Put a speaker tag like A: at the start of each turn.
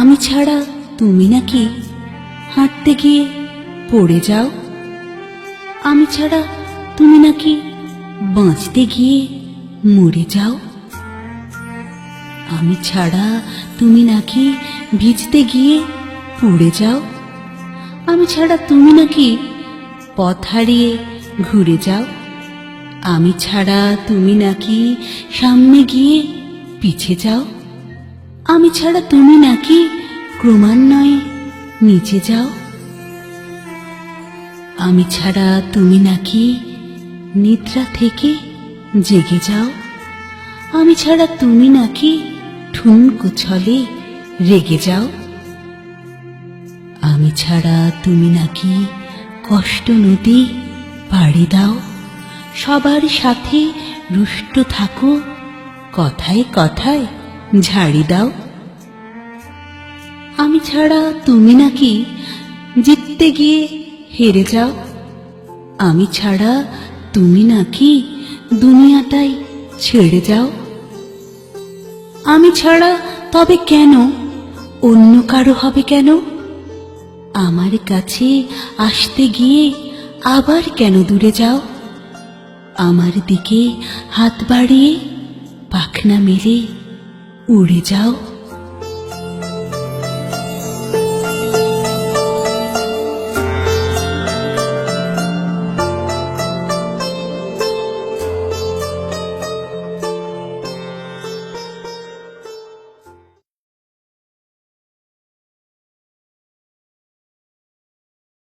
A: আমি ছাড়া তুমি নাকি হাঁটতে গিয়ে পড়ে যাও? আমি ছাড়া তুমি নাকি বাঁচতে গিয়ে মরে যাও? আমি ছাড়া তুমি নাকি ভিজতে গিয়ে পুড়ে যাও? আমি ছাড়া তুমি নাকি পথ হারিয়ে ঘুরে যাও? আমি ছাড়া তুমি নাকি সামনে গিয়ে পিছে যাও? আমি ছাড়া তুমি নাকি ক্রমান্বয়ে নিচে যাও। আমি ছাড়া তুমি নাকি নিদ্রা থেকে জেগে যাও। আমি ছাড়া তুমি নাকি ঠুনকো ছলে রেগে যাও। আমি ছাড়া তুমি নাকি কষ্ট নদী পাড়ি দাও। সবার সাথে রুষ্ট থাকো, কথায় কথায় ঝাড়ি দাও। আমি ছাড়া তুমি নাকি জিততে গিয়ে হেরে যাও? আমি ছাড়া তুমি নাকি দুনিয়াটাই ছেড়ে যাও? আমি ছাড়া তবে কেন? অন্য কারও হবে কেন? আমার কাছে আসতে গিয়ে আবার কেন দূরে যাও? আমার দিকে হাত বাড়িয়ে পাখনা মেলে উড়ে যাও?